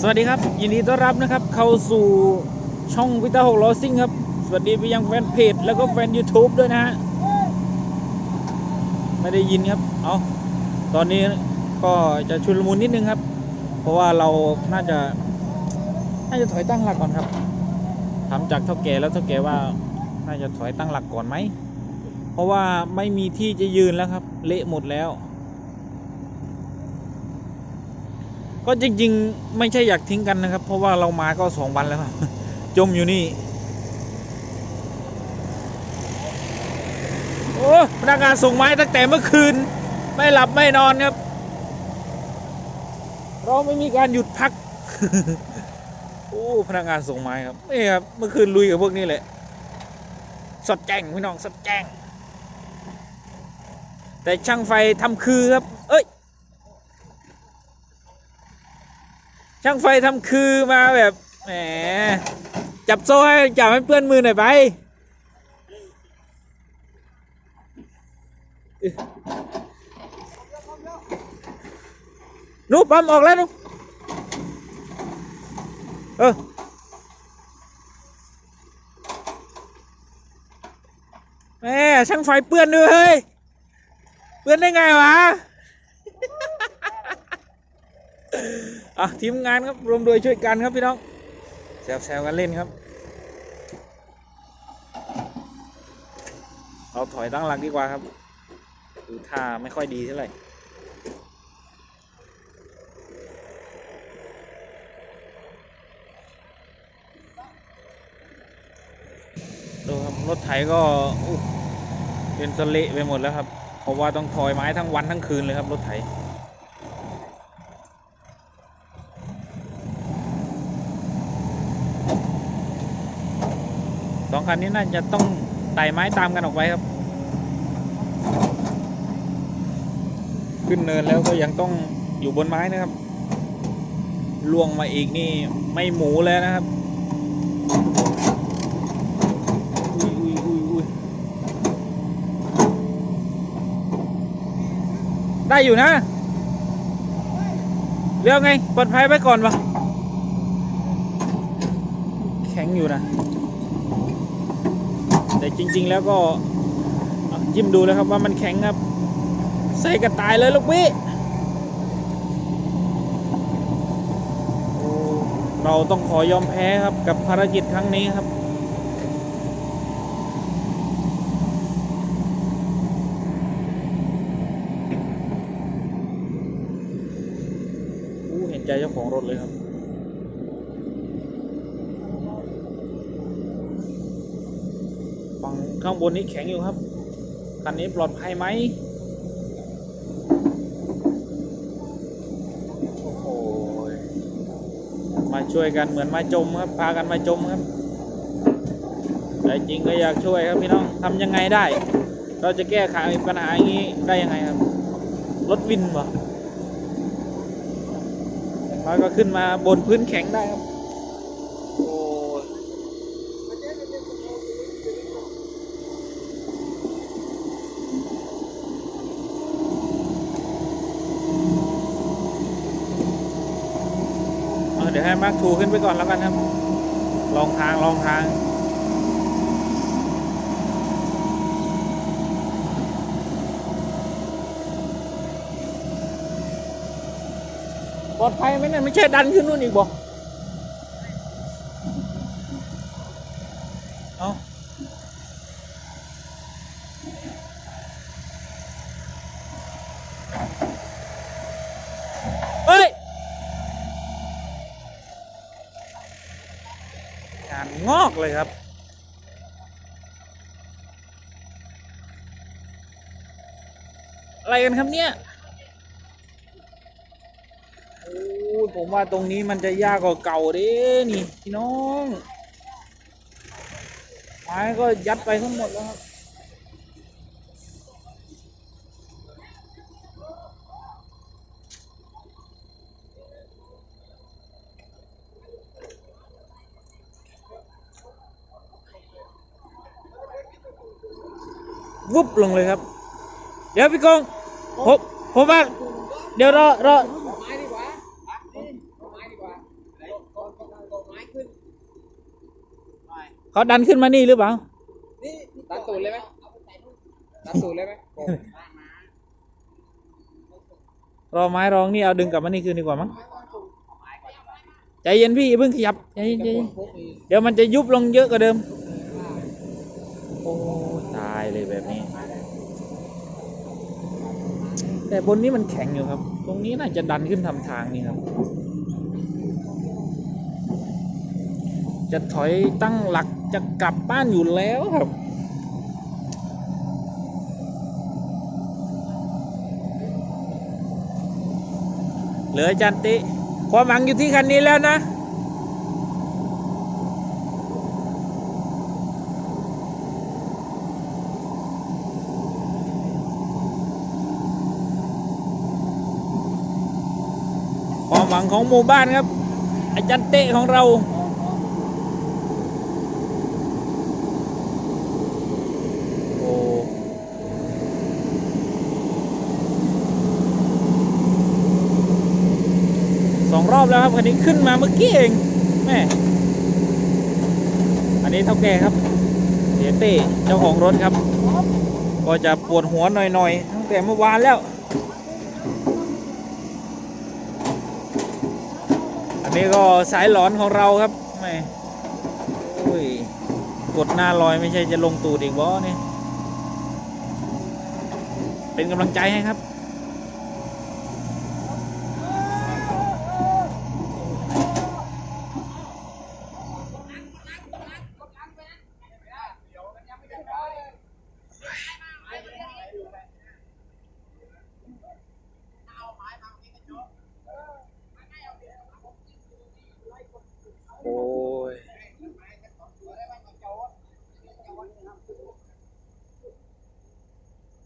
สวัสดีครับ ยินดีต้อนรับนะครับ เข้าสู่ช่องวิตาหกล้อซิ่งครับ สวัสดีไปยังแฟนเพจแล้วก็แฟน YouTube ด้วยนะฮะ ไม่ได้ยินครับ เอาตอนนี้ก็จะชุลมุนนิดนึงครับ เพราะว่าเราน่าจะ น่าจะถอยตั้งหลักก่อนครับถามจากเท่าแก่แล้วเท่าแก่ว่า น่าจะถอยตั้งหลักก่อนไหม เพราะว่าไม่มีที่จะยืนแล้วครับ เละหมดแล้ว ก็จริง ๆ ไม่ใช่อยากทิ้งกันนะครับ เพราะว่าเรามาก็สองวันแล้วจมอยู่นี่ โอ้พนักงานส่งไม้ตั้งแต่เมื่อคืน ไม่หลับไม่นอนครับ เราไม่มีการหยุดพัก โอ้พนักงานส่งไม้ครับนี่ครับเมื่อคืนลุยกับพวกนี้แหละสดแจ้งพี่น้องสดแจ้งแต่ช่างไฟทำคือครับ เอ้ย ช่างไฟทำคือมาแบบแหมจับโซ่ให้จับให้เปื้อนมือหน่อยไปนูปั๊มออกแล้วนูเออแม่ช่างไฟเปื้อนด้วยเฮ้ยเปื้อนได้ไงวะ อะทีมงานครับรวมโดยช่วยกันครับพี่น้องแซวๆกันเล่นครับ เราถอยตั้งหลักดีกว่าครับดูท่าไม่ค่อยดีเท่าไหร่ดูครับรถไถก็เป็นสเละไปหมดแล้วครับ เพราะว่าต้องถอยไม้ทั้งวันทั้งคืนเลยครับรถไถ องคันนี้น่าจะต้องไต่ไม้ตามกันออกไปครับ ขึ้นเนินแล้วก็ยังต้องอยู่บนไม้นะครับล่วงมาอีกนี่ไม่หมูแล้วนะครับอุ้ยอุ้ยอุ้ยอุ้ยได้อยู่นะ เรื่องไงปลอดภัยไปก่อนปะแข็งอยู่นะ แต่จริง ๆ แล้วก็อะจิ้มดูแล้วครับว่ามันแข็งครับใส่กระต่ายเลยลูกพี่เราต้องขอยอมแพ้ครับกับภารกิจครั้งนี้ครับกูเห็นใจเจ้าของรถเลยครับ ฝั่ง ข้างบนนี้แข็งอยู่ครับ คันนี้ปลอดภัยไหมโอ้โหมาช่วยกันเหมือนมาจมครับ พากันมาจมครับ แต่จริงก็อยากช่วยครับพี่น้องทำยังไงได้ เราจะแก้ไขปัญหาอย่างนี้ได้ยังไงครับ รถวินวะอย่างน้อยก็ขึ้นมาบนพื้นแข็งได้ครับ เดี๋ยวให้มาร์คทูขึ้นไปก่อนแล้วกันครับ ลองทางลองทางปลอดภัยไหมเนี่ยไม่ใช่ดันขึ้นนู่นอีกบอกเอาเฮ้ย งานง อกเลยครับ อะไรกันครับเนี่ยโอ้ยผมว่าตรงนี้มันจะยากกว่าเก่าเด้นี่พี่น้อง ไม้ก็ยัดไปทั้งหมดแล้วครับ ปุ๊บลงเลยครับ เดี๋ยวพี่กงผมผมว่าเดี๋ยวรอรอเขาดันขึ้นมานี่หรือเปล่านี่ดันตูดเลยไหมดันตูดเลยไหมรอไม้รองนี่เอาดึงกลับมานี่คืนดีกว่ามั้งใจเย็นพี่เพิ่งขยับใจเย็นเดี๋ยวมันจะยุบลงเยอะกว่าเดิม โอ้ ตายเลยแบบนี้ แต่บนนี้มันแข็งอยู่ครับ ตรงนี้น่าจะดันขึ้นทำทางนี่ครับ จะถอยตั้งหลักจะกลับบ้านอยู่แล้วครับเหลืออาจันติ ความหวังอยู่ที่คันนี้แล้วนะ ความหวั งของหมู่บ้านครับ อาจารย์เตะของเราโอ้สองรอบแล้วครับคันนี้ขึ้นมาเมื่อกี้เองแม่อันนี้เท่าแก่ครับเสียเต้เจ้าของรถครับ ก็จะปวดหัวหน่อยๆตั้งแต่เมื่อวานแล้ว นนี้ก็สายหลอนของเราครับไม่โอ้ยกดหน้าลอยไม่ใช่จะลงตูดอีกบอนี่เป็นกำลังใจให้ครับ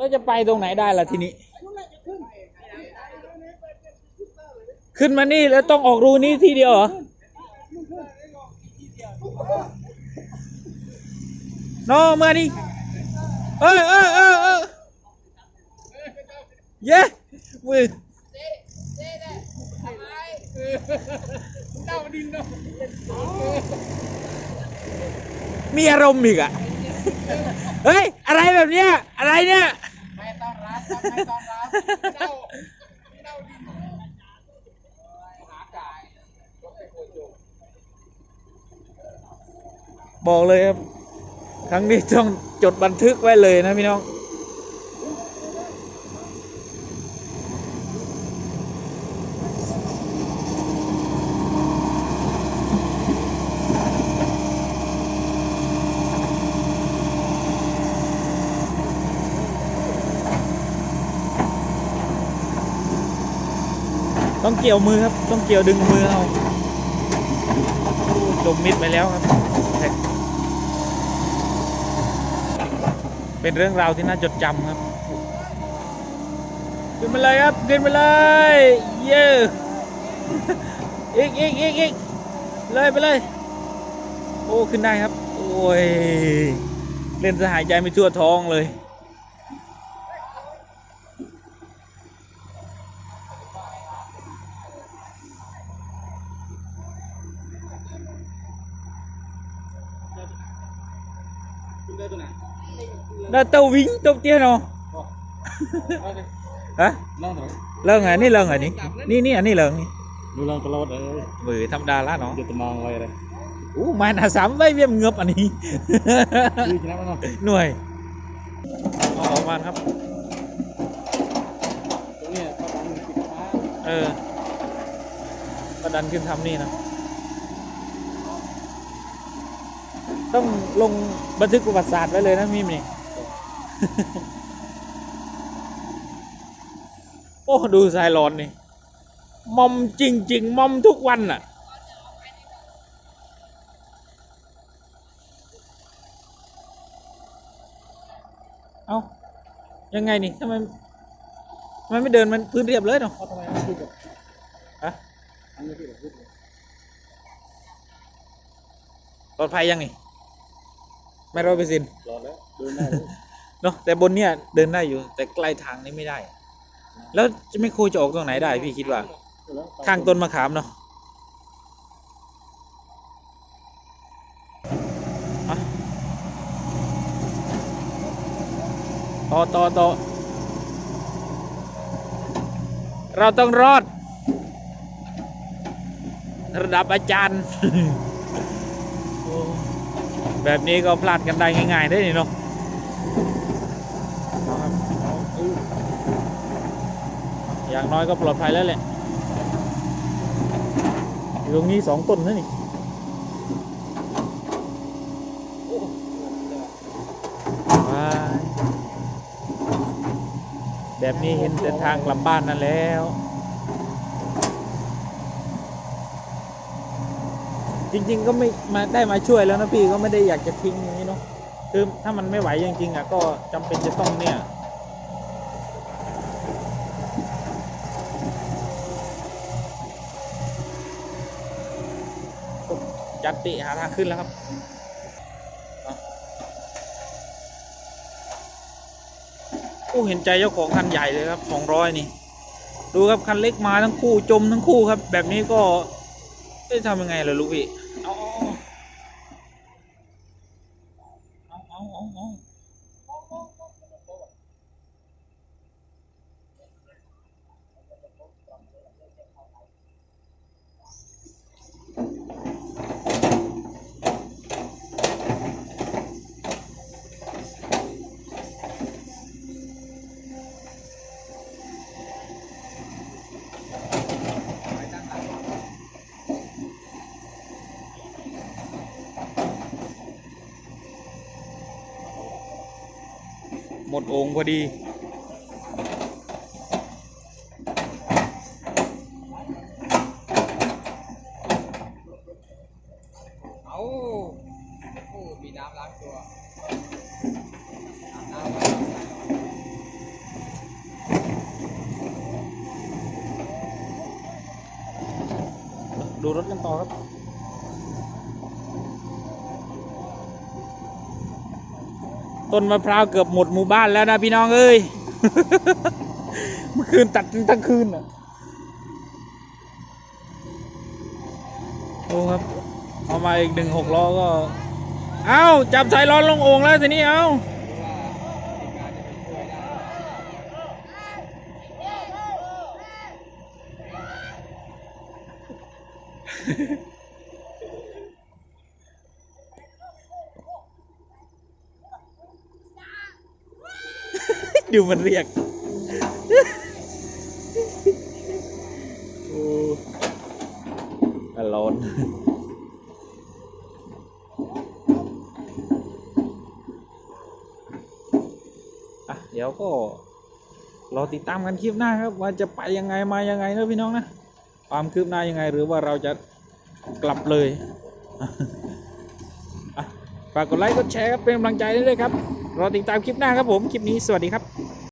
แล้วจะไปตรงไหนได้ล่ะทีนี้ ขึ้นมานี่แล้วต้องออกรูนี้ทีเดียวเหรอน้องมาดิเออเออเออเออเย้มือเจ้าดินเนาะมีอารมณ์อีกอะเฮ้ย อะไรแบบเนี้ย อะไรเนี่ย บอนรับเจ้าเจ้าดินหาจ่ายรถไฟโคโจบอกเลยครับ ครั้งนี้ต้องจดบันทึกไว้เลยนะพี่น้อง ต้องเกี่ยวมือครับ ต้องเกี่ยวดึงมือเอาโอ้จมมิดไปแล้วครับ เป็นเรื่องราวที่น่าจดจำครับ ขึ้นมาเลยครับ ขึ้นมาเลย เย้อีกอีกอีกอีกเลยไปเลย โอ้ ขึ้นได้ครับ โอ้ย เล่นสหายใจไม่ทั่วท้องเลย คุณได้ตัวไหน đã tàu vính tàu tiên không เล่า hả เล่าหน่อย lợn hả นี่ lợn hả นี่นี่นี่อันนี้ lợn ดูเรื่องตลอดเออมือธรรมดาละเนาะจะมองอะไรเลยอู้มาหนาสามไว้เวียมเงือบอันนี้ดูชนะมันเนาะหน่วยเอาออกมาครับตรงเนี้ยเขาดันปิดฟ้าเออก็ดันขึ้นทำนี่นะ ต้องลงบันทึกประวัติศาสตร์ไว้เลยนะมิมนี่ โอ้ ดูสายร้อนนี่ มอมจริง ๆ มอมทุกวันน่ะ เอายังไงนี่ทำไมทำไมไม่เดินมันพื้นเรียบเลยเนาะเขาทำไมไม่พูดกับฮะอันนี้พูดกับพูดปลอดภัยยังนี่ ไม่ร้อยเปอร์เซ็นต์รอแล้วเดินได้เนาะแต่บนเนี่ยเดินได้อยู่ แต่ใกล้ทางนี้ไม่ได้ แล้วจะไม่โคจะออกตรงไหนได้ พี่คิดว่า ข้างต้นมะขามเนาะต่อต่อต่อเราต้องรอด ระดับอาจารย์ แบบนี้ก็พลาดกันได้ง่ายๆได้นี่เนาะเอาครับเอาอู้อย่างน้อยก็ปลอดภัยแล้วแหละอยู่ตรงนี้สองต้นนะนี่ว้ายแบบนี้เห็นแต่ทางกลับบ้านนั่นแล้ว จริง ๆ ก็ไม่มาได้มาช่วยแล้วนะพี่ก็ไม่ได้อยากจะทิ้งอย่างนี้เนาะคือถ้ามันไม่ไหวจริงๆอะก็จำเป็นจะต้องเนี่ยจัดติหาทางขึ้นแล้วครับเอาโอ้เห็นใจเจ้าของคันใหญ่เลยครับสองร้อยนี่ ดูครับคันเล็กมาทั้งคู่จมทั้งคู่ครับ แบบนี้ก็เอ๊ะทำยังไงล่ะลูกพี่ เอาเอาเอาเอาเอาเอา หมดองค์พอดีเอาโอ้มีน้ำล้างตัวอาบน้ำไว้ใส่หน่อยดูรถกันต่อครับ ต้นมะพร้าวเกือบหมดหมู่บ้านแล้วนะพี่น้องเอ้ย เมื่อคืนตัดทั้งคืนอะโอ้ครับเอามาอีกหนึ่งหกล้อก็ เอ้า จับสายร้อนลงโอ่งแล้วทีนี้เอ้า หรือว่าทีมงานจะไปช่วยไดูมันเรียก โอ้อลอนอะเดี๋ยวก็รอติดตามกันคลิปหน้าครับ ว่าจะไปยังไงมายังไงนะพี่น้องนะ ความคืบหน้ายังไงหรือว่าเราจะกลับเลยฝากกดไลค์กดแชร์ครับเป็นกำลังใจได้เลยครับ รอติดตามคลิปหน้าครับผม คลิปนี้สวัสดีครับ